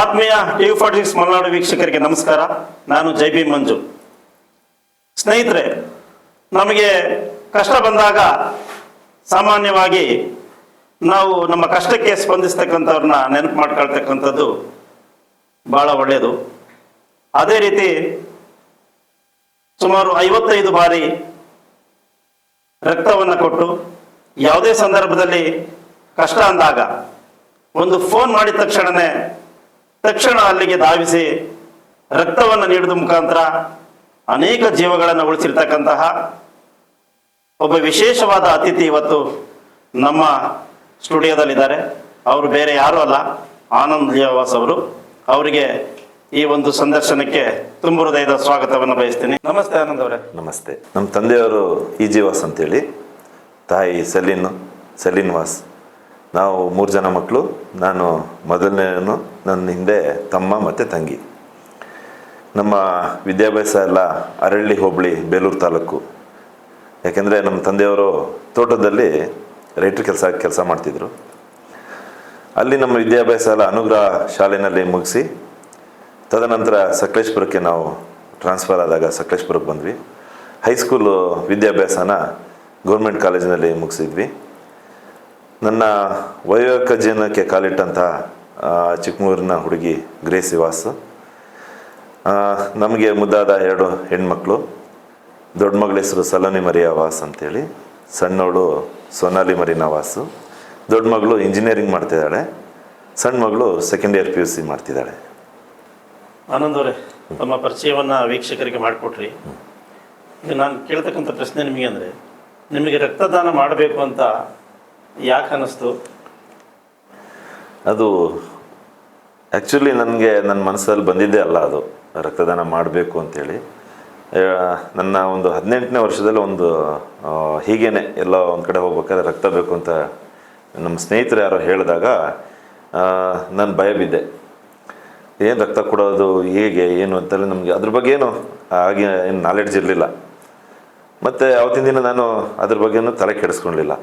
ಆತ್ಮೀಯ TV forty six Malenadu ವೀಕ್ಷಕರಿಗೆ ನಮಸ್ಕಾರ. ನಾನು ಜೈ ಬಿ ಮಂಜು. ಸ್ನೇಹಿತರೆ, ನಮಗೆ ಕಷ್ಟ ಬಂದಾಗ ಸಾಮಾನ್ಯವಾಗಿ ನಾವು ನಮ್ಮ ಕಷ್ಟಕ್ಕೆ ಸ್ಪಂದಿಸ್ತಕ್ಕಂಥವ್ರನ್ನ ನೆನಪು ಮಾಡ್ಕೊಳ್ತಕ್ಕಂಥದ್ದು ಬಹಳ ಒಳ್ಳೆಯದು. ಅದೇ ರೀತಿ ಸುಮಾರು ಐವತ್ತೈದು ಬಾರಿ ರಕ್ತವನ್ನು ಕೊಟ್ಟು ಯಾವುದೇ ಸಂದರ್ಭದಲ್ಲಿ ಕಷ್ಟ ಅಂದಾಗ ಒಂದು ಫೋನ್ ಮಾಡಿದ ತಕ್ಷಣನೇ ತಕ್ಷಣ ಅಲ್ಲಿಗೆ ಧಾವಿಸಿ ರಕ್ತವನ್ನು ನೀಡಿದ ಮುಖಾಂತರ ಅನೇಕ ಜೀವಗಳನ್ನು ಉಳಿಸಿರ್ತಕ್ಕಂತಹ ಒಬ್ಬ ವಿಶೇಷವಾದ ಅತಿಥಿ ಇವತ್ತು ನಮ್ಮ ಸ್ಟುಡಿಯೋದಲ್ಲಿದ್ದಾರೆ. ಅವರು ಬೇರೆ ಯಾರೂ ಅಲ್ಲ, ಆನಂದ್ ಲಿಯಾವಾಸ್ ಅವರು. ಅವರಿಗೆ ಈ ಒಂದು ಸಂದರ್ಶನಕ್ಕೆ ತುಂಬ ಹೃದಯದ ಸ್ವಾಗತವನ್ನು ಬಯಸ್ತೀನಿ. ನಮಸ್ತೆ ಆನಂದ್ ಅವರೇ. ನಮಸ್ತೆ. ನಮ್ಮ ತಂದೆಯವರು ಇ ಜಿ ವಾಸ್ ಅಂತೇಳಿ. ತಾಯಿ ಸಲೀನ್ ಸಲೀನ್ ವಾಸ್ ನಾವು ಮೂರು ಜನ ಮಕ್ಕಳು, ನಾನು ಮೊದಲನೇನು ನನ್ನ ಹಿಂದೆ ತಮ್ಮ ಮತ್ತು ತಂಗಿ. ನಮ್ಮ ವಿದ್ಯಾಭ್ಯಾಸ ಎಲ್ಲ ಅರಳ್ಳಿ ಹೋಬಳಿ ಬೇಲೂರು ತಾಲೂಕು. ಯಾಕೆಂದರೆ ನಮ್ಮ ತಂದೆಯವರು ತೋಟದಲ್ಲಿ ರೈಟ್ರ್ ಕೆಲಸ ಕೆಲಸ ಮಾಡ್ತಿದ್ರು. ಅಲ್ಲಿ ನಮ್ಮ ವಿದ್ಯಾಭ್ಯಾಸ ಎಲ್ಲ ಅನುಗ್ರಹ ಶಾಲೆಯಲ್ಲಿ ಮುಗಿಸಿ, ತದನಂತರ ಸಕಲೇಶ್ಪುರಕ್ಕೆ ನಾವು ಟ್ರಾನ್ಸ್ಫರ್ ಆದಾಗ ಸಕಲೇಶ್ಪುರಕ್ಕೆ ಬಂದ್ವಿ. ಹೈಸ್ಕೂಲು ವಿದ್ಯಾಭ್ಯಾಸನ ಗೌರ್ಮೆಂಟ್ ಕಾಲೇಜಿನಲ್ಲಿ ಮುಗಿಸಿದ್ವಿ. ನನ್ನ ವೈವಾಹಿಕ ಜೀವನಕ್ಕೆ ಕಾಲಿಟ್ಟಂಥ ಚಿಕ್ಕಮೂರಿನ ಹುಡುಗಿ ಗ್ರೇಸಿ ವಾಸು. ನಮಗೆ ಮುದ್ದಾದ ಎರಡು ಹೆಣ್ಮಕ್ಳು, ದೊಡ್ಡ ಮಗಳ ಹೆಸರು ಸಲನಿ ಮರಿಯಾ ವಾಸ್ ಅಂತೇಳಿ, ಸಣ್ಣವಳು ಸೋನಾಲಿ ಮರಿನಾ ವಾಸು, ದೊಡ್ಡ ಮಗಳು ಇಂಜಿನಿಯರಿಂಗ್ ಮಾಡ್ತಿದ್ದಾಳೆ, ಸಣ್ಣ ಮಗಳು second year P U C ಮಾಡ್ತಿದ್ದಾಳೆ. ಆನಂದವರೇ ತಮ್ಮ ಪರಿಚಯವನ್ನು ವೀಕ್ಷಕರಿಗೆ ಮಾಡಿಕೊಟ್ರಿ. ನಾನು ಕೇಳ್ತಕ್ಕಂಥ ಪ್ರಶ್ನೆ ನಿಮಗೆ ಅಂದರೆ, ನಿಮಗೆ ರಕ್ತದಾನ ಮಾಡಬೇಕು ಅಂತ ಯಾಕೆ ಅನ್ನಿಸ್ತು? ಅದು ಆ್ಯಕ್ಚುಲಿ ನನಗೆ ನನ್ನ ಮನಸ್ಸಲ್ಲಿ ಬಂದಿದ್ದೇ ಅಲ್ಲ ಅದು. ರಕ್ತದಾನ ಮಾಡಬೇಕು ಅಂಥೇಳಿ ನನ್ನ ಒಂದು ಹದಿನೆಂಟನೇ ವರ್ಷದಲ್ಲಿ ಒಂದು ಹೀಗೇನೆ ಎಲ್ಲ ಒಂದು ಕಡೆ ಹೋಗ್ಬೇಕಾದ್ರೆ ರಕ್ತ ಬೇಕು ಅಂತ ನಮ್ಮ ಸ್ನೇಹಿತರು ಯಾರೋ ಹೇಳಿದಾಗ ನಾನು ಭಯ ಬಿದ್ದೆ. ಏನು ರಕ್ತ ಕೊಡೋದು, ಹೇಗೆ, ಏನು ಅಂತೇಳಿ ನಮಗೆ ಅದ್ರ ಬಗ್ಗೆ ಏನು ಹಾಗೆ ಏನು ನಾಲೆಡ್ಜ್ ಇರಲಿಲ್ಲ. ಮತ್ತು ಅವತ್ತಿನ ದಿನ ನಾನು ಅದ್ರ ಬಗ್ಗೆನೂ ತಲೆ ಕೆಡಿಸ್ಕೊಳ್ಳಿಲ್ಲ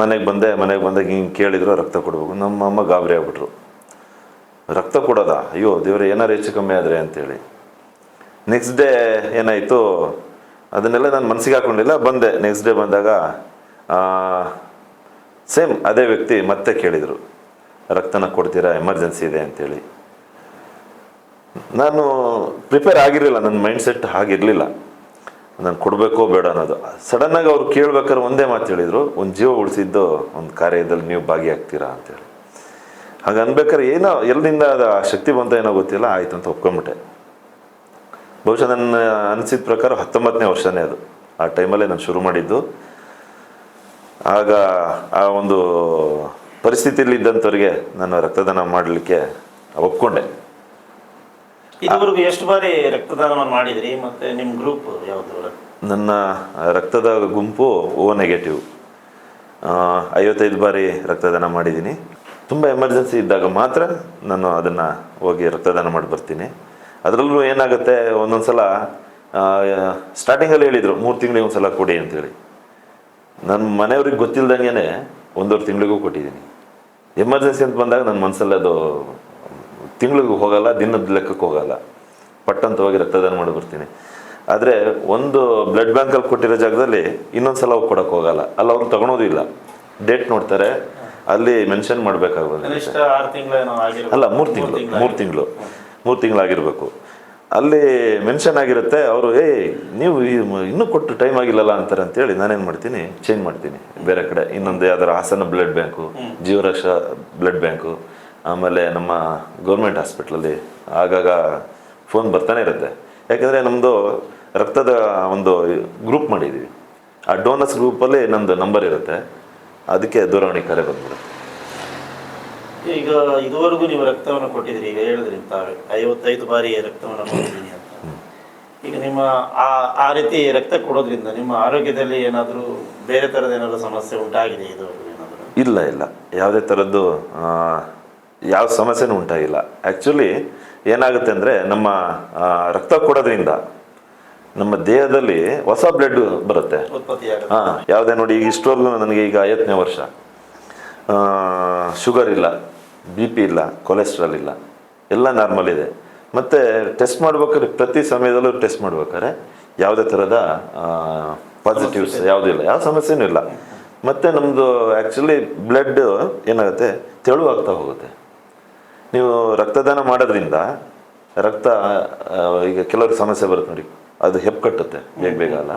ಮನೆಗೆ ಬಂದೆ, ಮನೆಗೆ ಬಂದಾಗ ಹಿಂಗೆ ಕೇಳಿದ್ರು, ರಕ್ತ ಕೊಡಬೇಕು. ನಮ್ಮ ಅಮ್ಮ ಗಾಬರಿ ಆಗ್ಬಿಟ್ರು. ರಕ್ತ ಕೊಡೋದಾ? ಅಯ್ಯೋ, ದೇವ್ರೆ, ಏನಾರು ಹೆಚ್ಚು ಕಮ್ಮಿ ಆದರೆ ಅಂತೇಳಿ. ನೆಕ್ಸ್ಟ್ ಡೇ ಏನಾಯಿತು? ಅದನ್ನೆಲ್ಲ ನಾನು ಮನಸ್ಸಿಗೆ ಹಾಕೊಂಡಿಲ್ಲ, ಬಂದೆ. ನೆಕ್ಸ್ಟ್ ಡೇ ಬಂದಾಗ ಸೇಮ್ ಅದೇ ವ್ಯಕ್ತಿ ಮತ್ತೆ ಕೇಳಿದರು. ರಕ್ತನ ಕೊಡ್ತೀರಾ ಎಮರ್ಜೆನ್ಸಿ ಇದೆ ಅಂತೇಳಿ. ನಾನು ಪ್ರಿಪೇರ್ ಆಗಿರಲಿಲ್ಲ, ನನ್ನ ಮೈಂಡ್ ಸೆಟ್ ಹಾಗಿರಲಿಲ್ಲ. ನಾನು ಕೊಡಬೇಕೋ ಬೇಡ ಅನ್ನೋದು. ಸಡನ್ನಾಗಿ ಅವ್ರು ಕೇಳ್ಬೇಕಾದ್ರೆ ಒಂದೇ ಮಾತು ಹೇಳಿದರು, ಒಂದು ಜೀವ ಉಳಿಸಿದ್ದು ಒಂದು ಕಾರ್ಯದಲ್ಲಿ ನೀವು ಭಾಗಿಯಾಗ್ತೀರಾ? ಅಂತೇಳಿ ಹಾಗೆ ಅನ್ಬೇಕಾದ್ರೆ ಏನೋ, ಎಲ್ಲಿಂದ ಅದು ಆ ಶಕ್ತಿ ಬಂತ ಏನೋ ಗೊತ್ತಿಲ್ಲ, ಆಯಿತು ಅಂತ ಒಪ್ಕೊಂಬಿಟ್ಟೆ ಬಹುಶಃ ನನ್ನ ಅನಿಸಿದ ಪ್ರಕಾರ ಹತ್ತೊಂಬತ್ತನೇ ವರ್ಷನೇ ಅದು. ಆ ಟೈಮಲ್ಲೇ ನಾನು ಶುರು ಮಾಡಿದ್ದು. ಆಗ ಆ ಒಂದು ಪರಿಸ್ಥಿತಿಯಲ್ಲಿ ಇದ್ದಂಥವ್ರಿಗೆ ನಾನು ರಕ್ತದಾನ ಮಾಡಲಿಕ್ಕೆ ಒಪ್ಕೊಂಡೆ. ಇದುವರೆಗೂ ಎಷ್ಟು ಬಾರಿ ರಕ್ತದಾನವನ್ನು ಮಾಡಿದ್ರಿ ಮತ್ತೆ ನಿಮ್ಮ ಗ್ರೂಪ್ ಯಾವುದು ನನ್ನ ರಕ್ತದ ಗುಂಪು ಓ ನೆಗೆಟಿವ್ ಐವತ್ತೈದು ಬಾರಿ ರಕ್ತದಾನ ಮಾಡಿದ್ದೀನಿ. ತುಂಬ ಎಮರ್ಜೆನ್ಸಿ ಇದ್ದಾಗ ಮಾತ್ರ ನಾನು ಅದನ್ನು ಹೋಗಿ ರಕ್ತದಾನ ಮಾಡಿ ಬರ್ತೀನಿ. ಅದರಲ್ಲೂ ಏನಾಗುತ್ತೆ ಒಂದೊಂದು ಸಲ ಸ್ಟಾರ್ಟಿಂಗಲ್ಲಿ ಹೇಳಿದರು, ಮೂರು ತಿಂಗಳಿಗೆ ಒಂದು ಸಲ ಕೊಡಿ ಅಂತೇಳಿ. ನನ್ನ ಮನೆಯವ್ರಿಗೆ ಗೊತ್ತಿಲ್ದಂಗೆ ಒಂದೂವರೆ ತಿಂಗಳಿಗೂ ಕೊಟ್ಟಿದ್ದೀನಿ. ಎಮರ್ಜೆನ್ಸಿ ಅಂತ ಬಂದಾಗ ನನ್ನ ಮನಸ್ಸಲ್ಲಿ ಅದು ತಿಂಗಳಿಗೂ ಹೋಗಲ್ಲ ದಿನದ ಲೆಕ್ಕಕ್ಕೆ ಹೋಗಲ್ಲ. ಪಟ್ಟಂತ ಹೋಗಿ ರಕ್ತದಾನ ಮಾಡಿ ಬರ್ತೀನಿ. ಆದರೆ ಒಂದು ಬ್ಲಡ್ ಬ್ಯಾಂಕಲ್ಲಿ ಕೊಟ್ಟಿರೋ ಜಾಗದಲ್ಲಿ ಇನ್ನೊಂದು ಸಲ ಕೊಡೋಕೆ ಹೋಗಲ್ಲ. ಅಲ್ಲಿ ಅವ್ರು ತಗೊಳೋದು ಇಲ್ಲ. ಡೇಟ್ ನೋಡ್ತಾರೆ. ಅಲ್ಲಿ ಮೆನ್ಷನ್ ಮಾಡಬೇಕಾಗುತ್ತೆ ಅಲ್ಲ ಮೂರು ತಿಂಗಳು. ಮೂರು ತಿಂಗಳು ಮೂರು ತಿಂಗಳಾಗಿರ್ಬೇಕು ಅಲ್ಲಿ ಮೆನ್ಷನ್ ಆಗಿರುತ್ತೆ. ಅವರು ಏಯ್ ನೀವು ಇನ್ನೂ ಕೊಟ್ಟು ಟೈಮ್ ಆಗಿಲ್ಲಲ್ಲ ಅಂತಾರೆ ಅಂತೇಳಿ ನಾನೇನು ಮಾಡ್ತೀನಿ ಚೇಂಜ್ ಮಾಡ್ತೀನಿ. ಬೇರೆ ಕಡೆ ಇನ್ನೊಂದು ಯಾವ್ದಾರು Hassan blood bank Jeevaraksha blood bank ಆಮೇಲೆ ನಮ್ಮ ಗೌರ್ಮೆಂಟ್ ಹಾಸ್ಪಿಟ್ಲಲ್ಲಿ ಆಗಾಗ ಫೋನ್ ಬರ್ತಾನೆ ಇರುತ್ತೆ. ಯಾಕೆಂದರೆ ನಮ್ಮದು ರಕ್ತದ ಒಂದು ಗ್ರೂಪ್ ಮಾಡಿದ್ದೀವಿ ಆ ಡೋನರ್ಸ್ ಗ್ರೂಪಲ್ಲಿ ನಮ್ಮದು ನಂಬರ್ ಇರುತ್ತೆ. ಅದಕ್ಕೆ ದೂರವಾಣಿ ಕರೆ ಬಂದ್ಬಿಡುತ್ತೆ. ಈಗ ಇದುವರೆಗೂ ನೀವು ರಕ್ತವನ್ನು ಕೊಟ್ಟಿದ್ರಿ ಈಗ ಹೇಳಿದ್ರಿ ತಾವೇ ಐವತ್ತೈದು ಬಾರಿ ರಕ್ತವನ್ನು ಕೊಟ್ಟಿದ್ದೀನಿ ಅಂತ. ಈಗ ನಿಮ್ಮ ಆ ಆ ರೀತಿ ರಕ್ತ ಕೊಡೋದ್ರಿಂದ ನಿಮ್ಮ ಆರೋಗ್ಯದಲ್ಲಿ ಏನಾದರೂ ಬೇರೆ ಥರದ ಏನಾದರೂ ಸಮಸ್ಯೆ ಉಂಟಾಗಿದೆ ಇದುವರೆಗೂ ಏನಾದರೂ? ಇಲ್ಲ ಇಲ್ಲ. ಯಾವುದೇ ಥರದ್ದು ಯಾವ ಸಮಸ್ಯೆನೂ ಉಂಟಾಗಿಲ್ಲ. ಆ್ಯಕ್ಚುಲಿ ಏನಾಗುತ್ತೆ ಅಂದರೆ ನಮ್ಮ ರಕ್ತ ಕೊಡೋದ್ರಿಂದ ನಮ್ಮ ದೇಹದಲ್ಲಿ ಹೊಸ ಬ್ಲಡ್ ಬರುತ್ತೆ. ಹಾಂ ಯಾವುದೇ ನೋಡಿ ಈಗ ಇಷ್ಟವರೆಗೂ ನನಗೆ ಈಗ ಐವತ್ತನೇ ವರ್ಷ. ಶುಗರ್ ಇಲ್ಲ ಬಿ ಪಿ ಇಲ್ಲ ಕೊಲೆಸ್ಟ್ರಾಲ್ ಇಲ್ಲ ಎಲ್ಲ ನಾರ್ಮಲ್ ಇದೆ. ಮತ್ತು ಟೆಸ್ಟ್ ಮಾಡ್ಬೇಕಾದ್ರೆ ಪ್ರತಿ ಸಮಯದಲ್ಲೂ ಟೆಸ್ಟ್ ಮಾಡ್ಬೇಕಾದ್ರೆ ಯಾವುದೇ ಥರದ ಪಾಸಿಟಿವ್ಸ್ ಯಾವುದೂ ಇಲ್ಲ. ಯಾವ ಸಮಸ್ಯೆನೂ ಇಲ್ಲ. ಮತ್ತು ನಮ್ಮದು ಆ್ಯಕ್ಚುಲಿ ಬ್ಲಡ್ ಏನಾಗುತ್ತೆ ತೆಳುವಾಗ್ತಾ ಹೋಗುತ್ತೆ. ನೀವು ರಕ್ತದಾನ ಮಾಡೋದ್ರಿಂದ ರಕ್ತ ಈಗ ಕೆಲವ್ರಿಗೆ ಸಮಸ್ಯೆ ಬರುತ್ತೆ ನೋಡಿ. ಅದು ಹೆಪ್ ಕಟ್ಟುತ್ತೆ ಬೇಗ ಬೇಗ ಅಲ್ಲ.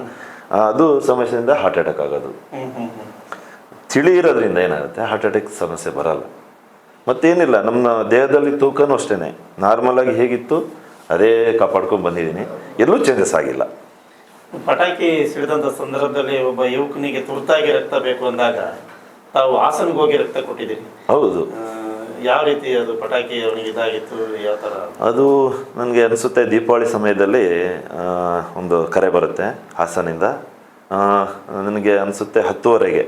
ಅದು ಸಮಸ್ಯೆಯಿಂದ ಹಾರ್ಟ್ ಅಟ್ಯಾಕ್ ಆಗೋದು. ತಿಳಿ ಇರೋದ್ರಿಂದ ಏನಾಗುತ್ತೆ? ಹಾರ್ಟ್ ಅಟ್ಯಾಕ್ ಸಮಸ್ಯೆ ಬರಲ್ಲ. ಮತ್ತೇನಿಲ್ಲ ನಮ್ಮ ದೇಹದಲ್ಲಿ ತೂಕನೂ ಅಷ್ಟೇ ನಾರ್ಮಲ್ ಆಗಿ ಹೇಗಿತ್ತು ಅದೇ ಕಾಪಾಡ್ಕೊಂಡು ಬಂದಿದ್ದೀನಿ. ಎಲ್ಲೂ ಚೇಂಜಸ್ ಆಗಿಲ್ಲ. ಪಟಾಕಿ ಸಿಡಿದಂಥ ಸಂದರ್ಭದಲ್ಲಿ ಒಬ್ಬ ಯುವಕನಿಗೆ ತುರ್ತಾಗಿ ರಕ್ತ ಬೇಕು ಅಂದಾಗ ತಾವು ಹಾಸನ್ಗೆ ಹೋಗಿ ರಕ್ತ ಕೊಟ್ಟಿದ್ದೀನಿ ಹೌದು. ಯಾವ ರೀತಿ ಅದು ಪಟಾಕಿ ಅವನಿಗೆ ಇದಾಗಿತ್ತು, ಯಾವ ತರ? ಅದು ನನಗೆ ಅನಿಸುತ್ತೆ ದೀಪಾವಳಿ ಸಮಯದಲ್ಲಿ ಒಂದು ಕರೆ ಬರುತ್ತೆ ಹಾಸನಿಂದ. ನನಗೆ ಅನಿಸುತ್ತೆ ಹತ್ತುವರೆಗೆ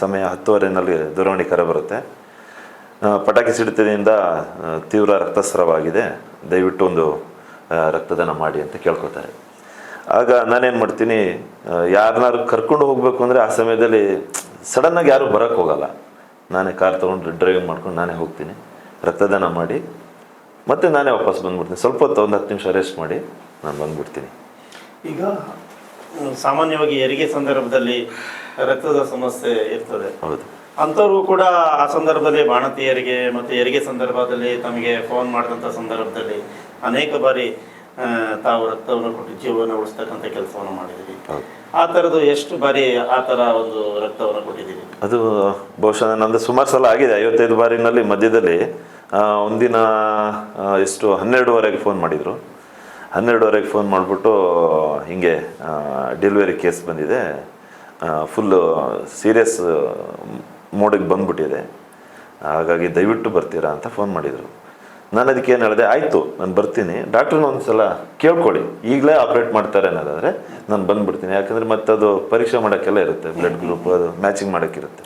ಸಮಯ ಹತ್ತುವರೆನಲ್ಲಿ ದೂರವಾಣಿ ಕರೆ ಬರುತ್ತೆ. ಪಟಾಕಿ ಸಿಡಿತದಿಂದ ತೀವ್ರ ರಕ್ತಸ್ರಾವಾಗಿದೆ ದಯವಿಟ್ಟು ಒಂದು ರಕ್ತದಾನ ಮಾಡಿ ಅಂತ ಕೇಳ್ಕೊತಾರೆ ಆಗ ನಾನೇನು ಮಾಡ್ತೀನಿ ಯಾರನ್ನಾರು ಕರ್ಕೊಂಡು ಹೋಗಬೇಕು ಅಂದರೆ ಆ ಸಮಯದಲ್ಲಿ ಸಡನ್ನಾಗಿ ಯಾರು ಬರೋಕ್ಕೆ ಹೋಗಲ್ಲ. ನಾನೇ ಕಾರ್ ತೊಗೊಂಡು ಡ್ರೈವಿಂಗ್ ಮಾಡ್ಕೊಂಡು ನಾನೇ ಹೋಗ್ತೀನಿ. ರಕ್ತದಾನ ಮಾಡಿ ಮತ್ತೆ ನಾನೇ ವಾಪಸ್ ಬಂದ್ಬಿಡ್ತೀನಿ. ಸ್ವಲ್ಪ ಹೊತ್ತು ಒಂದು ಹತ್ತು ನಿಮಿಷ ರೆಸ್ಟ್ ಮಾಡಿ ನಾನು ಬಂದ್ಬಿಡ್ತೀನಿ. ಈಗ ಸಾಮಾನ್ಯವಾಗಿ ಹೆರಿಗೆ ಸಂದರ್ಭದಲ್ಲಿ ರಕ್ತದ ಸಮಸ್ಯೆ ಇರ್ತದೆ. ಹೌದು. ಅಂಥವ್ರು ಕೂಡ ಆ ಸಂದರ್ಭದಲ್ಲಿ ಬಾಣತಿಯರಿಗೆ ಮತ್ತು ಹೆರಿಗೆ ಸಂದರ್ಭದಲ್ಲಿ ತಮಗೆ ಫೋನ್ ಮಾಡಿದಂಥ ಸಂದರ್ಭದಲ್ಲಿ ಅನೇಕ ಬಾರಿ ತಾವು ರಕ್ತವನ್ನು ಕೊಟ್ಟು ಜೀವನ ಉಳಿಸ್ತಕ್ಕಂಥ ಕೆಲಸವನ್ನು ಮಾಡಿದ್ದೀವಿ ಆ ಥರದ್ದು ಎಷ್ಟು ಬಾರಿ ಆ ಥರ ಒಂದು ರಕ್ತವನ್ನು ಕೊಟ್ಟಿದ್ದೀವಿ ಅದು ಬಹುಶಃ ನಂದು ಸುಮಾರು ಸಲ ಆಗಿದೆ. ಐವತ್ತೈದು ಬಾರಿನಲ್ಲಿ ಮಧ್ಯದಲ್ಲಿ ಒಂದಿನ ಎಷ್ಟು ಹನ್ನೆರಡುವರೆಗೆ ಫೋನ್ ಮಾಡಿದರು. ಹನ್ನೆರಡುವರೆಗೆ ಫೋನ್ ಮಾಡಿಬಿಟ್ಟು ಹಿಂಗೆ ಡೆಲಿವರಿ ಕೇಸ್ ಬಂದಿದೆ. ಫುಲ್ಲು ಸೀರಿಯಸ್ ಮೋಡಿಗೆ ಬಂದ್ಬಿಟ್ಟಿದೆ. ಹಾಗಾಗಿ ದಯವಿಟ್ಟು ಬರ್ತೀರಾ ಅಂತ ಫೋನ್ ಮಾಡಿದರು. ನಾನು ಅದಕ್ಕೆ ಏನು ಹೇಳಿದೆ ಆಯಿತು ನಾನು ಬರ್ತೀನಿ. ಡಾಕ್ಟ್ರನ್ನ ಒಂದು ಸಲ ಕೇಳ್ಕೊಳ್ಳಿ. ಈಗಲೇ ಆಪ್ರೇಟ್ ಮಾಡ್ತಾರೆ ಅನ್ನೋದಾದರೆ ನಾನು ಬಂದ್ಬಿಡ್ತೀನಿ. ಯಾಕಂದರೆ ಮತ್ತೆ ಅದು ಪರೀಕ್ಷೆ ಮಾಡೋಕ್ಕೆಲ್ಲ ಇರುತ್ತೆ ಬ್ಲಡ್ ಗ್ರೂಪ್ ಅದು ಮ್ಯಾಚಿಂಗ್ ಮಾಡೋಕ್ಕಿರುತ್ತೆ.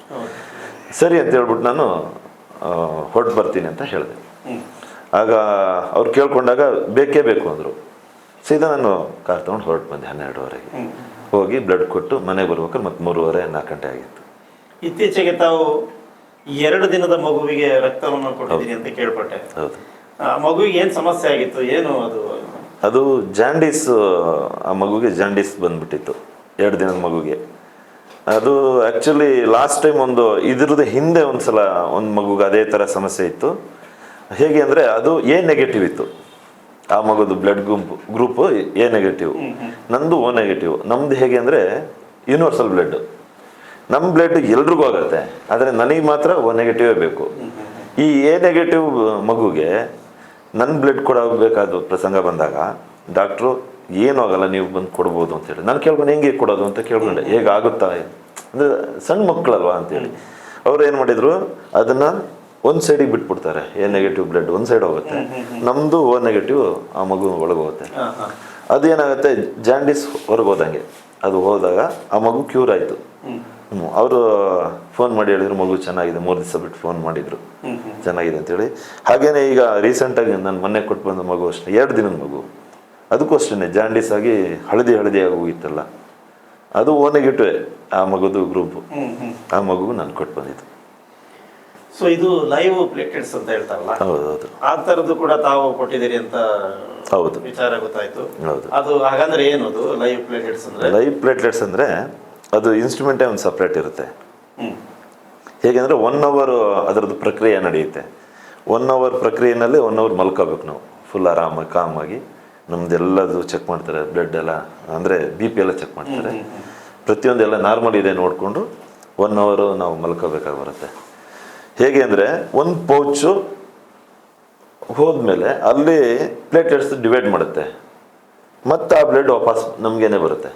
ಸರಿ ಅಂತ ಹೇಳ್ಬಿಟ್ಟು ನಾನು ಹೊರಟು ಬರ್ತೀನಿ ಅಂತ ಹೇಳಿದೆ. ಆಗ ಅವ್ರು ಕೇಳ್ಕೊಂಡಾಗ ಬೇಕೇ ಬೇಕು ಅಂದರು. ಸೀದಾ ನಾನು ಕಾರ್ ತೊಗೊಂಡು ಹೊರಟು ಬಂದೆ ಹನ್ನೆರಡುವರೆಗೆ. ಹೋಗಿ ಬ್ಲಡ್ ಕೊಟ್ಟು ಮನೆಗೆ ಬರ್ಬೇಕಾದ್ರೆ ಮತ್ತೆ ಮೂರುವರೆ ನಾಲ್ಕು ಗಂಟೆ ಆಗಿತ್ತು. ಇತ್ತೀಚೆಗೆ ತಾವು ಎರಡು ದಿನದ ಮಗುವಿಗೆ ರಕ್ತವನ್ನು ಕೊಟ್ಟಿದ್ದೀನಿ ಅಂತ ಕೇಳ್ಪಟ್ಟೆ. ಹೌದು. ಮಗುವಿಗೆ ಏನು ಸಮಸ್ಯೆ ಆಗಿತ್ತು? ಏನು ಅದು? ಅದು ಜಾಂಡೀಸ್ ಆ ಮಗುಗೆ ಜಾಂಡೀಸ್ ಬಂದ್ಬಿಟ್ಟಿತ್ತು ಎರಡು ದಿನದ ಮಗುಗೆ. ಅದು ಆ್ಯಕ್ಚುಲಿ ಲಾಸ್ಟ್ ಟೈಮ್ ಒಂದು ಇದ್ರದ್ದು ಹಿಂದೆ ಒಂದು ಸಲ ಒಂದು ಮಗುಗೆ ಅದೇ ಥರ ಸಮಸ್ಯೆ ಇತ್ತು. ಹೇಗೆ ಅಂದರೆ ಅದು ಎ ನೆಗೆಟಿವ್ ಇತ್ತು. ಆ ಮಗುದು ಬ್ಲಡ್ ಗುಂಪು ಗ್ರೂಪ್ ಎ ನೆಗೆಟಿವ್ ನಂದು ಓ ನೆಗೆಟಿವ್ ನಮ್ದು ಹೇಗೆ ಅಂದರೆ ಯೂನಿವರ್ಸಲ್ ಬ್ಲಡ್ ನಮ್ಮ ಬ್ಲಡ್ ಎಲ್ರಿಗೂ ಆಗುತ್ತೆ ಆದರೆ ನನಗೆ ಮಾತ್ರ ಓ ನೆಗೆಟಿವೇ ಬೇಕು. ಈ ಎ ನೆಗೆಟಿವ್ ಮಗುಗೆ ನನ್ನ ಬ್ಲಡ್ ಕೊಡಬೇಕಾದ ಪ್ರಸಂಗ ಬಂದಾಗ ಡಾಕ್ಟ್ರು ಏನೂ ಆಗಲ್ಲ ನೀವು ಬಂದು ಕೊಡ್ಬೋದು ಅಂತೇಳಿ ನಾನು ಕೇಳ್ಕೊಂಡು ಹೆಂಗೆ ಕೊಡೋದು? ಅಂತ ಕೇಳ್ಕೊಂಡೆ. ಹೇಗೆ ಆಗುತ್ತಾ? ಅಂದರೆ ಸಣ್ಣ ಮಕ್ಕಳಲ್ವಾ ಅಂತೇಳಿ ಅವ್ರು ಏನು ಮಾಡಿದರು ಅದನ್ನು ಒಂದು ಸೈಡಿಗೆ ಬಿಟ್ಬಿಡ್ತಾರೆ. ಎ ನೆಗೆಟಿವ್ ಬ್ಲಡ್ ಒಂದು ಸೈಡ್ ಹೋಗುತ್ತೆ. ನಮ್ಮದು ಓ ನೆಗೆಟಿವ್ ಆ ಮಗು ಒಳಗೆ ಹೋಗುತ್ತೆ. ಅದೇನಾಗುತ್ತೆ ಜಾಂಡಿಸ್ ಹೊರಗೆ ಹೋದಂಗೆ. ಅದು ಹೋದಾಗ ಆ ಮಗು ಕ್ಯೂರ್ ಆಯಿತು. ಅವರು ಫೋನ್ ಮಾಡಿ ಹೇಳಿದ್ರು ಮಗು ಚೆನ್ನಾಗಿದೆ ಮೂರು ದಿವಸ ಬಿಟ್ಟು ಫೋನ್ ಮಾಡಿದ್ರು. ಚೆನ್ನಾಗಿದೆ ಅಂತೇಳಿ. ಹಾಗೇನೆ ಈಗ ರೀಸೆಂಟಾಗಿ ನಾನು ಮೊನ್ನೆ ಕೊಟ್ಟು ಬಂದ ಮಗು ಅಷ್ಟೇ ಎರಡು ದಿನದ ಮಗು. ಅದಕ್ಕೂ ಅಷ್ಟೇ ಜಾಂಡೀಸ್ ಆಗಿ ಹಳದಿ ಹಳದಿ ಆಗಿ ಹೋಗಿತ್ತಲ್ಲ. ಅದು ಓ ನೆಗೆಟಿವ್ ಆ ಮಗುದು ಗ್ರೂಪು ಆ ಮಗುಗೂ ನಾನು ಕೊಟ್ಟು ಬಂದಿದ್ದು. ಸೊ ಇದು ಲೈವ್ ಪ್ಲೇಟೆಡ್ಸ್ ಅಂತ ಹೇಳ್ತಾರಲ್ಲ? ಹೌದು ಹೌದು. ಆ ಥರದ್ದು ಕೂಡ ತಾವು ಕೊಟ್ಟಿದ್ದೀರಿ ಅಂತ ಹೌದು. ವಿಚಾರ ಗೊತ್ತಾಯ್ತು. ಹೌದು. ಅದು ಹಾಗಂದ್ರೆ ಏನು ಅದು ಲೈವ್ ಪ್ಲೇಟೆಡ್ಸ್ ಅಂದ್ರೆ? ಲೈವ್ ಪ್ಲೇಟ್ಲೆಟ್ಸ್ ಅಂದರೆ ಅದು ಇನ್ಸ್ಟ್ರೂಮೆಂಟೇ ಒಂದು ಸಪ್ರೇಟ್ ಇರುತ್ತೆ. ಹೇಗೆಂದರೆ ಒನ್ ಅವರ್ ಅದರದ್ದು ಪ್ರಕ್ರಿಯೆ ನಡೆಯುತ್ತೆ. ಒನ್ ಅವರ್ ಪ್ರಕ್ರಿಯೆನಲ್ಲಿ ಒನ್ ಅವರ್ ಮಲ್ಕೋಬೇಕು ನಾವು. ಫುಲ್ ಆರಾಮಾಗಿ ಕಾಮಾಗಿ ನಮ್ದೆಲ್ಲದು ಚೆಕ್ ಮಾಡ್ತಾರೆ ಬ್ಲಡ್ ಎಲ್ಲ, ಅಂದರೆ ಬಿ ಪಿ ಎಲ್ಲ ಚೆಕ್ ಮಾಡ್ತಾರೆ. ಪ್ರತಿಯೊಂದು ಎಲ್ಲ ನಾರ್ಮಲ್ ಇದೆ ನೋಡಿಕೊಂಡು ಒನ್ ಅವರು ನಾವು ಮಲ್ಕೋಬೇಕಾಗಿ ಬರುತ್ತೆ. ಹೇಗೆ ಅಂದರೆ ಒಂದು ಪೌಚು ಹೋದ್ಮೇಲೆ ಅಲ್ಲಿ ಪ್ಲೇಟ್ಲೆಟ್ಸ್ ಡಿವೈಡ್ ಮಾಡುತ್ತೆ. ಮತ್ತು ಆ ಬ್ಲಡ್ ವಾಪಸ್ ನಮಗೇನೆ ಬರುತ್ತೆ.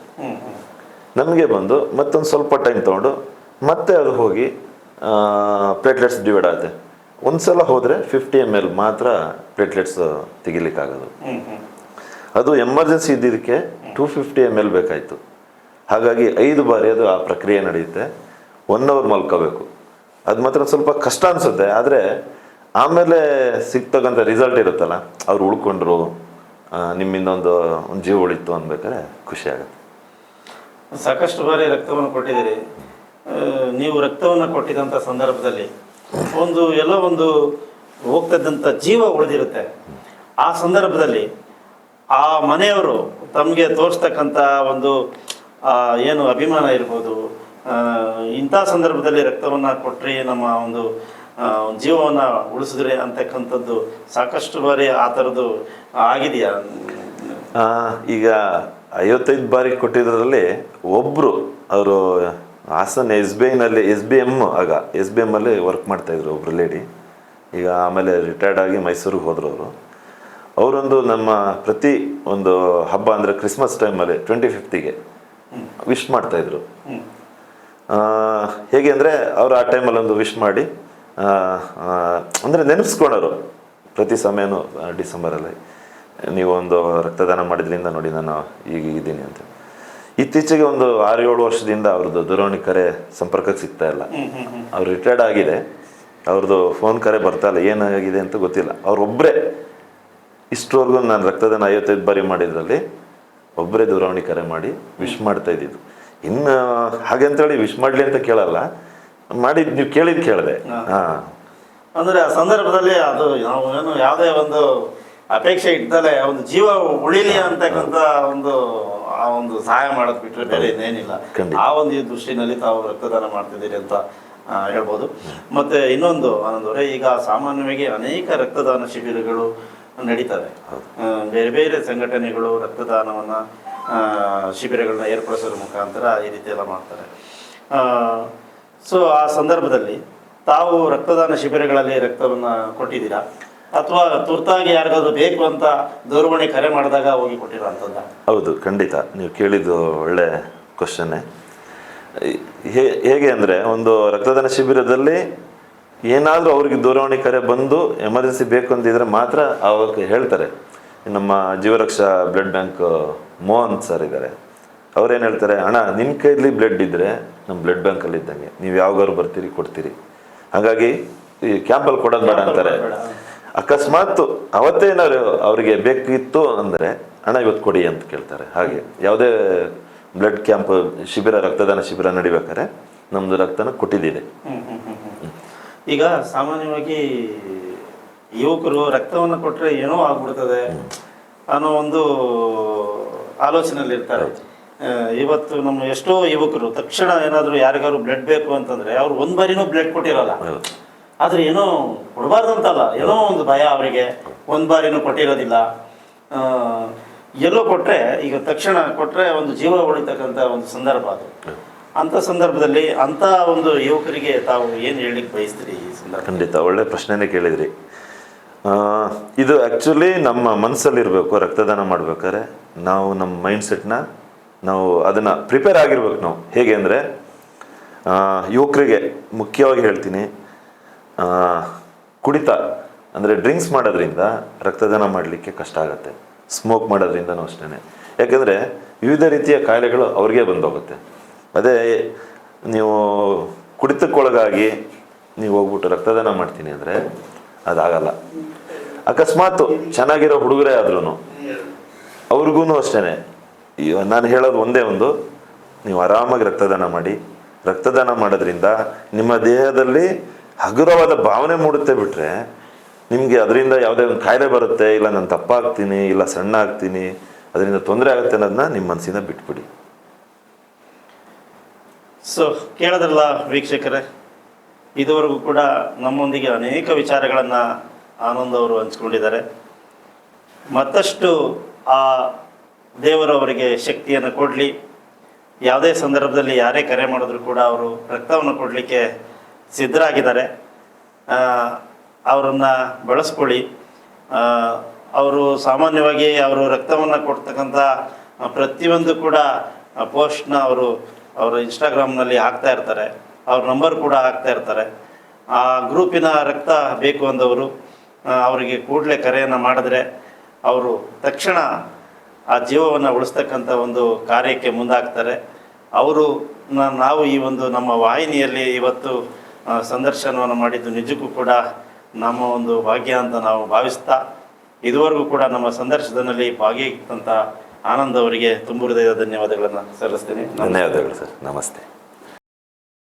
ನಮಗೆ ಬಂದು ಮತ್ತೊಂದು ಸ್ವಲ್ಪ ಟೈಮ್ ತೊಗೊಂಡು ಮತ್ತೆ ಅದು ಹೋಗಿ ಪ್ಲೇಟ್ಲೆಟ್ಸ್ ಡಿವೈಡ್ ಆಗುತ್ತೆ ಒಂದು ಸಲ ಹೋದರೆ ಫಿಫ್ಟಿ ಎಂ ಎಲ್ ಮಾತ್ರ ಪ್ಲೇಟ್ಲೆಟ್ಸ್ ತೆಗಿಲಿಕ್ಕಾಗೋದು. ಅದು ಎಮರ್ಜೆನ್ಸಿ ಇದ್ದಿದ್ದಕ್ಕೆ ಟೂ ಫಿಫ್ಟಿ ಎಂ ಎಲ್ ಬೇಕಾಯಿತು. ಹಾಗಾಗಿ ಐದು ಬಾರಿ ಅದು ಆ ಪ್ರಕ್ರಿಯೆ ನಡೆಯುತ್ತೆ. ಒನ್ ಅವರ್ ಮಲ್ಕೋಬೇಕು. ಅದು ಮಾತ್ರ ಸ್ವಲ್ಪ ಕಷ್ಟ ಅನಿಸುತ್ತೆ ಆದರೆ ಆಮೇಲೆ ಸಿಗ್ತಕ್ಕಂಥ ರಿಸಲ್ಟ್ ಇರುತ್ತಲ್ಲ ಅವ್ರು ಉಳ್ಕೊಂಡ್ರು ನಿಮ್ಮಿಂದ ಒಂದು ಒಂದು ಜೀವ ಉಳಿತು ಅನ್ಬೇಕಾದ್ರೆ ಖುಷಿ ಆಗುತ್ತೆ. ಸಾಕಷ್ಟು ಬಾರಿ ರಕ್ತವನ್ನು ಕೊಟ್ಟಿದ್ದೀರಿ. ನೀವು ರಕ್ತವನ್ನು ಕೊಟ್ಟಿದಂಥ ಸಂದರ್ಭದಲ್ಲಿ ಒಂದು ಎಲ್ಲೋ ಒಂದು ಹೋಗ್ತಿದ್ದಂಥ ಜೀವ ಉಳಿದಿರುತ್ತೆ. ಆ ಸಂದರ್ಭದಲ್ಲಿ ಆ ಮನೆಯವರು ತಮಗೆ ತೋರಿಸ್ತಕ್ಕಂಥ ಒಂದು ಏನು ಅಭಿಮಾನ ಇರ್ಬೋದು ಇಂಥ ಸಂದರ್ಭದಲ್ಲಿ ರಕ್ತವನ್ನು ಕೊಟ್ಟರೆ ನಮ್ಮ ಒಂದು ಜೀವವನ್ನು ಉಳಿಸಿದ್ರೆ ಅಂತಕ್ಕಂಥದ್ದು ಸಾಕಷ್ಟು ಬಾರಿ ಆ ಥರದ್ದು ಆಗಿದೆಯಾ? ಈಗ ಐವತ್ತೈದು ಬಾರಿ ಕೊಟ್ಟಿದ್ದರಲ್ಲಿ ಒಬ್ಬರು ಅವರು ಹಾಸನ ಎಸ್ ಬಿ ಐನಲ್ಲಿ ಎಸ್ ಬಿ ಎಂ ಆಗ ಎಸ್ ಬಿ ಎಮ್ಮಲ್ಲಿ ವರ್ಕ್ ಮಾಡ್ತಾಯಿದ್ರು ಒಬ್ಬರು ಲೇಡಿ ಈಗ ಆಮೇಲೆ ರಿಟೈರ್ಡ್ ಆಗಿ ಮೈಸೂರಿಗೆ ಹೋದರು ಅವರು. ಅವರೊಂದು ನಮ್ಮ ಪ್ರತಿ ಒಂದು ಹಬ್ಬ ಅಂದರೆ ಕ್ರಿಸ್ಮಸ್ ಟೈಮಲ್ಲಿ ಟ್ವೆಂಟಿ ಫಿಫ್ತಿಗೆ ವಿಶ್ ಮಾಡ್ತಾಯಿದ್ರು ಹೇಗೆ ಅಂದರೆ ಅವರು ಆ ಟೈಮಲ್ಲಿ ಒಂದು ವಿಶ್ ಮಾಡಿ ಅಂದರೆ ನೆನೆಸ್ಕೊಳೋರು ಪ್ರತಿ ಸಮಯನೂ ಡಿಸೆಂಬರಲ್ಲಿ ನೀವು ಒಂದು ರಕ್ತದಾನ ಮಾಡಿದ್ರಿಂದ ನೋಡಿ ನಾನು ಈಗ ಇದ್ದೀನಿ ಅಂತ. ಇತ್ತೀಚೆಗೆ ಒಂದು ಆರು ಏಳು ವರ್ಷದಿಂದ ಅವ್ರದ್ದು ದೂರವಾಣಿ ಕರೆ ಸಂಪರ್ಕಕ್ಕೆ ಸಿಗ್ತಾ ಇಲ್ಲ. ಅವ್ರು ರಿಟೈರ್ಡ್ ಆಗಿದೆ. ಅವ್ರದ್ದು ಫೋನ್ ಕರೆ ಬರ್ತಾ ಇಲ್ಲ. ಏನಾಗಿದೆ ಅಂತ ಗೊತ್ತಿಲ್ಲ. ಅವ್ರೊಬ್ಬರೇ ಇಷ್ಟವರೆಗೂ ನಾನು ರಕ್ತದಾನ ಐವತ್ತೈದು ಬಾರಿ ಮಾಡಿದ್ರಲ್ಲಿ ಒಬ್ಬರೇ ದೂರವಾಣಿ ಕರೆ ಮಾಡಿ ವಿಶ್ ಮಾಡ್ತಾ ಇದ್ದಿದ್ದು. ಇನ್ನು ಹಾಗೆ ಅಂತೇಳಿ ವಿಶ್ ಮಾಡಲಿ ಅಂತ ಕೇಳಲ್ಲ. ಮಾಡಿದ್ ನೀವು ಕೇಳಿದ್ ಕೇಳಿದೆ. ಹಾಂ. ಅಂದರೆ ಆ ಸಂದರ್ಭದಲ್ಲಿ ಅದು ನಾವು ಏನು ಯಾವುದೇ ಒಂದು ಅಪೇಕ್ಷೆ ಇಟ್ಟಲೇ ಒಂದು ಜೀವ ಉಳಿಲಿ ಅಂತಕ್ಕಂಥ ಒಂದು ಆ ಒಂದು ಸಹಾಯ ಮಾಡೋದು ಬಿಟ್ಟರೆ ಬೇರೆ ಇನ್ನೇನಿಲ್ಲ. ಆ ಒಂದು ದೃಷ್ಟಿನಲ್ಲಿ ತಾವು ರಕ್ತದಾನ ಮಾಡ್ತಿದ್ದೀರಿ ಅಂತ ಹೇಳ್ಬೋದು. ಮತ್ತೆ ಇನ್ನೊಂದು ಆನಂದವರೇ ಈಗ ಸಾಮಾನ್ಯವಾಗಿ ಅನೇಕ ರಕ್ತದಾನ ಶಿಬಿರಗಳು ನಡೀತವೆ. ಬೇರೆ ಬೇರೆ ಸಂಘಟನೆಗಳು ರಕ್ತದಾನವನ್ನ ಶಿಬಿರಗಳನ್ನ ಏರ್ಪಡಿಸೋದ್ರ ಮುಖಾಂತರ ಈ ರೀತಿ ಎಲ್ಲ ಮಾಡ್ತಾರೆ. ಸೊ ಆ ಸಂದರ್ಭದಲ್ಲಿ ತಾವು ರಕ್ತದಾನ ಶಿಬಿರಗಳಲ್ಲಿ ರಕ್ತವನ್ನ ಕೊಟ್ಟಿದ್ದೀರಾ? ಅಥವಾ ತುರ್ತಾಗಿ ಯಾರಿಗಾದ್ರೂ ಬೇಕು ಅಂತ ದೂರವಾಣಿ ಕರೆ ಮಾಡಿದಾಗ ಹೋಗಿ ಕೊಟ್ಟಿರೋ ಅಂತಂದ ಹೌದು ಖಂಡಿತ. ನೀವು ಕೇಳಿದ್ದು ಒಳ್ಳೆ ಕ್ವಶನ್ನೇ ಹೇಗೆ ಅಂದರೆ ಒಂದು ರಕ್ತದಾನ ಶಿಬಿರದಲ್ಲಿ ಏನಾದರೂ ಅವ್ರಿಗೆ ದೂರವಾಣಿ ಕರೆ ಬಂದು ಎಮರ್ಜೆನ್ಸಿ ಬೇಕು ಅಂತಿದ್ರೆ ಮಾತ್ರ ಅವಾಗ ಹೇಳ್ತಾರೆ. ನಮ್ಮ Jeevaraksha blood bank Mohan sir ಇದ್ದಾರೆ. ಅವ್ರೇನು ಹೇಳ್ತಾರೆ ಅಣ್ಣ ನಿಮ್ಮ ಕೈಲಿ ಬ್ಲಡ್ ಇದ್ದರೆ ನಮ್ಮ ಬ್ಲಡ್ ಬ್ಯಾಂಕಲ್ಲಿ ಇದ್ದಂಗೆ ನೀವು ಯಾವಾಗಾದ್ರು ಬರ್ತೀರಿ ಕೊಡ್ತೀರಿ. ಹಾಗಾಗಿ ಈ ಕ್ಯಾಂಪಲ್ಲಿ ಕೊಡೋದು ಬೇಡ ಅಂತಾರೆ. ಅಕಸ್ಮಾತ್ ಅವತ್ತೇನಾದ್ರು ಅವರಿಗೆ ಬೇಕಿತ್ತು ಅಂದರೆ ಹಣ ಇವತ್ತು ಕೊಡಿ ಅಂತ ಕೇಳ್ತಾರೆ. ಹಾಗೆ ಯಾವುದೇ ಬ್ಲಡ್ ಕ್ಯಾಂಪ್ ಶಿಬಿರ ರಕ್ತದಾನ ಶಿಬಿರ ನಡಿಬೇಕಾದ್ರೆ ನಮ್ಮದು ರಕ್ತನ ಹ್ಮ್. ಈಗ ಸಾಮಾನ್ಯವಾಗಿ ಯುವಕರು ರಕ್ತವನ್ನು ಕೊಟ್ಟರೆ ಏನೋ ಆಗ್ಬಿಡ್ತದೆ ಅನ್ನೋ ಒಂದು ಆಲೋಚನೆಯಲ್ಲಿ ಇರ್ತಾರೆ ಇವತ್ತು ನಮ್ಮ ಎಷ್ಟೋ ಯುವಕರು ತಕ್ಷಣ ಏನಾದರೂ ಯಾರಿಗಾದ್ರು ಬ್ಲಡ್ ಬೇಕು ಅಂತಂದ್ರೆ ಅವ್ರು ಒಂದ್ ಬಾರಿನೂ ಬ್ಲಡ್ ಕೊಟ್ಟಿರಲ್ಲ. ಆದ್ರೆ ಏನೋ ಕೊಡಬಾರ್ದು ಅಂತಲ್ಲ ಏನೋ ಒಂದು ಭಯ ಅವರಿಗೆ. ಒಂದು ಬಾರಿನೂ ಕೊಟ್ಟಿರೋದಿಲ್ಲ. ಎಲ್ಲೋ ಕೊಟ್ಟರೆ ಈಗ ತಕ್ಷಣ ಕೊಟ್ಟರೆ ಒಂದು ಜೀವ ಉಳಿತಕ್ಕಂಥ ಒಂದು ಸಂದರ್ಭ ಅದು. ಅಂತ ಸಂದರ್ಭದಲ್ಲಿ ಅಂತ ಒಂದು ಯುವಕರಿಗೆ ತಾವು ಏನು ಹೇಳಲಿಕ್ಕೆ ಬಯಸ್ತೀರಿ ಈ ಸಂದರ್ಭ ಖಂಡಿತ, ಒಳ್ಳೆ ಪ್ರಶ್ನೆನೇ ಕೇಳಿದ್ರಿ. ಇದು ಆ್ಯಕ್ಚುಲಿ ನಮ್ಮ ಮನಸ್ಸಲ್ಲಿರಬೇಕು, ರಕ್ತದಾನ ಮಾಡ್ಬೇಕಾದ್ರೆ ನಾವು ನಮ್ಮ ಮೈಂಡ್ಸೆಟ್ನ ನಾವು ಅದನ್ನು ಪ್ರಿಪೇರ್ ಆಗಿರ್ಬೇಕು ನಾವು. ಹೇಗೆ ಅಂದರೆ ಯುವಕರಿಗೆ ಮುಖ್ಯವಾಗಿ ಹೇಳ್ತೀನಿ ಕುಡಿತ, ಅಂದರೆ ಡ್ರಿಂಕ್ಸ್ ಮಾಡೋದ್ರಿಂದ ರಕ್ತದಾನ ಮಾಡಲಿಕ್ಕೆ ಕಷ್ಟ ಆಗುತ್ತೆ. ಸ್ಮೋಕ್ ಮಾಡೋದ್ರಿಂದನೂ ಅಷ್ಟೇ ಯಾಕೆಂದರೆ ವಿವಿಧ ರೀತಿಯ ಕಾಯಿಲೆಗಳು ಅವ್ರಿಗೆ ಬಂದೋಗುತ್ತೆ. ಅದೇ, ನೀವು ಕುಡಿತಕ್ಕೊಳಗಾಗಿ ನೀವು ಹೋಗ್ಬಿಟ್ಟು ರಕ್ತದಾನ ಮಾಡ್ತೀನಿ ಅಂದರೆ ಅದಾಗಲ್ಲ. ಅಕಸ್ಮಾತ್ ಚೆನ್ನಾಗಿರೋ ಹುಡುಗರೇ ಆದ್ರೂ ಅವ್ರಿಗೂ ಅಷ್ಟೇ ನಾನು ಹೇಳೋದು ಒಂದೇ ಒಂದು, ನೀವು ಆರಾಮಾಗಿ ರಕ್ತದಾನ ಮಾಡಿ. ರಕ್ತದಾನ ಮಾಡೋದ್ರಿಂದ ನಿಮ್ಮ ದೇಹದಲ್ಲಿ ಹಗುರವಾದ ಭಾವನೆ ಮೂಡುತ್ತೆ ಬಿಟ್ರೆ ನಿಮಗೆ ಅದರಿಂದ ಯಾವುದೇ ಒಂದು ಕಾಯಿಲೆ ಬರುತ್ತೆ, ಇಲ್ಲ ನಾನು ತಪ್ಪಾಗ್ತೀನಿ, ಇಲ್ಲ ಸಣ್ಣ ಆಗ್ತೀನಿ ಅದರಿಂದ ತೊಂದರೆ ಆಗುತ್ತೆ ಅನ್ನೋದನ್ನ ನಿಮ್ಮ ಮನಸ್ಸಿಂದ ಬಿಟ್ಬಿಡಿ. ಸೊ ಕೇಳೋದಲ್ಲ ವೀಕ್ಷಕರೇ, ಇದುವರೆಗೂ ಕೂಡ ನಮ್ಮೊಂದಿಗೆ ಅನೇಕ ವಿಚಾರಗಳನ್ನು ಆನಂದ್ ಅವರು ಹಂಚ್ಕೊಂಡಿದ್ದಾರೆ. ಮತ್ತಷ್ಟು ಆ ದೇವರವರಿಗೆ ಶಕ್ತಿಯನ್ನು ಕೊಡಲಿ. ಯಾವುದೇ ಸಂದರ್ಭದಲ್ಲಿ ಯಾರೇ ಕರೆ ಮಾಡಿದ್ರು ಕೂಡ ಅವರು ರಕ್ತವನ್ನು ಕೊಡಲಿಕ್ಕೆ ಸಿದ್ಧರಾಗಿದ್ದಾರೆ. ಅವರನ್ನು ಬಳಸ್ಕೊಳ್ಳಿ. ಅವರು ಸಾಮಾನ್ಯವಾಗಿ ಅವರು ರಕ್ತವನ್ನು ಕೊಡ್ತಕ್ಕಂಥ ಪ್ರತಿಯೊಂದು ಕೂಡ ಪೋಸ್ಟ್ನ ಅವರು ಅವರು ಇನ್ಸ್ಟಾಗ್ರಾಮ್ನಲ್ಲಿ ಹಾಕ್ತಾ ಇರ್ತಾರೆ. ಅವ್ರ ನಂಬರ್ ಕೂಡ ಹಾಕ್ತಾ ಇರ್ತಾರೆ. ಆ ಗ್ರೂಪಿನ ರಕ್ತ ಬೇಕು ಅಂದವರು ಅವರಿಗೆ ಕೂಡಲೇ ಕರೆಯನ್ನು ಮಾಡಿದ್ರೆ ಅವರು ತಕ್ಷಣ ಆ ಜೀವವನ್ನು ಉಳಿಸ್ತಕ್ಕಂಥ ಒಂದು ಕಾರ್ಯಕ್ಕೆ ಮುಂದಾಗ್ತಾರೆ. ಅವರು ನಾವು ಈ ಒಂದು ನಮ್ಮ ವಾಹಿನಿಯಲ್ಲಿ ಇವತ್ತು ಸಂದರ್ಶನವನ್ನು ಮಾಡಿದ್ದು ನಿಜಕ್ಕೂ ಕೂಡ ನಮ್ಮ ಒಂದು ಭಾಗ್ಯ ಅಂತ ನಾವು ಭಾವಿಸ್ತಾ ಇದುವರೆಗೂ ಕೂಡ ನಮ್ಮ ಸಂದರ್ಶನದಲ್ಲಿ ಭಾಗಿಯಾಗಿದ್ದಂಥ ಆನಂದ್ ಅವರಿಗೆ ತುಂಬ ಹೃದಯದ ಧನ್ಯವಾದಗಳನ್ನು ಸಲ್ಲಿಸ್ತೀನಿ. ಧನ್ಯವಾದಗಳು ಸರ್. ನಮಸ್ತೆ.